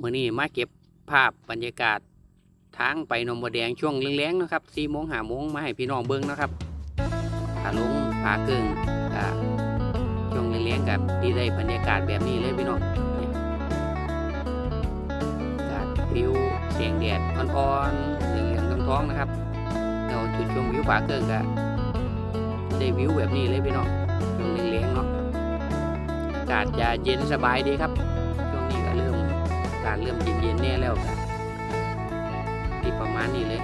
มื่อนี้มาเก็บภาพบรรยากาศทางไปนองบัวแดงช่วงแรงๆนะครับสี่โมงห้าโมงมาให้พี่น้องเบิ้งนะครับผาลงผาเกิงช่วงแรงๆกับดีได้บรรยากาศแบบนี้เลยพี่น้องอากาศวิวเสียงแดดอ่อนๆเหลืองๆท้องๆนะครับเราจุดชมวิวผาเกิงก็ได้วิวแบบนี้เลยพี่น้องช่วงแรงๆเนาะอากาศจะเย็นสบายดีครับากาศเริ่มเย็นๆแน่แล้วก็ที่ประมาณนี้เลย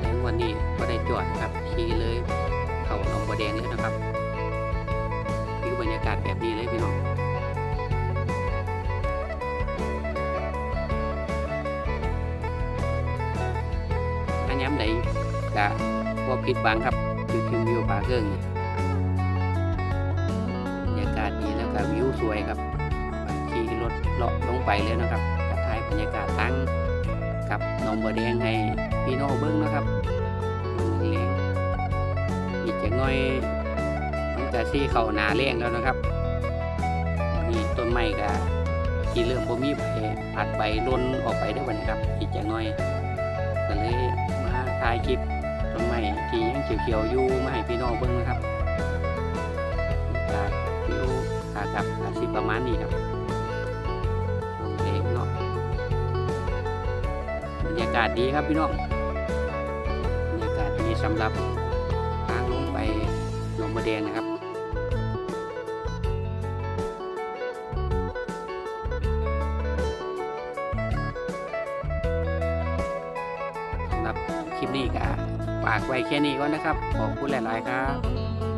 แต่วันนี้ก็ได้จอดครับขี่เลยเขาหนองบัวแดงเลยนะครับวิวบรรยากาศแบบนี้เลยพี่น้องอันย้ำใดก็ว่าผิดบังครับคือคิววิวปาเกิ้งนี่ วยครับขี่รถเลาะลงไปเลยนะครับกระถ่ายบรรยากาศตั้งกับนองบัวแดงให้พี่น้องเบิ้งนะครับเลี้ยงอีกจักหน้อยมันจะซี่เข่านาเลี้ยงแล้วนะครับนี่ต้นไม้ก็ที่เริ่มบ่มีใบผัดใบล้นออกไปได้วันครับอีกจักหน้อยก็เลยมาถ่ายคลิปต้นไม้ที่ยังเขียวๆอยู่มาให้พี่น้องเบิ่งนะครับ ขากลับอาสิประมาณนี้ครับช่วงเล็กเนาะบรรยากาศดีครับพี่น้องบรรยากาศดีสำหรับทางลงไปหนองบัวแดงนะครับสำหรับคลิปนี้ก็ฝากไว้แค่นี้ก่อนนะครับ ขอบคุณหลาย ๆ ครับ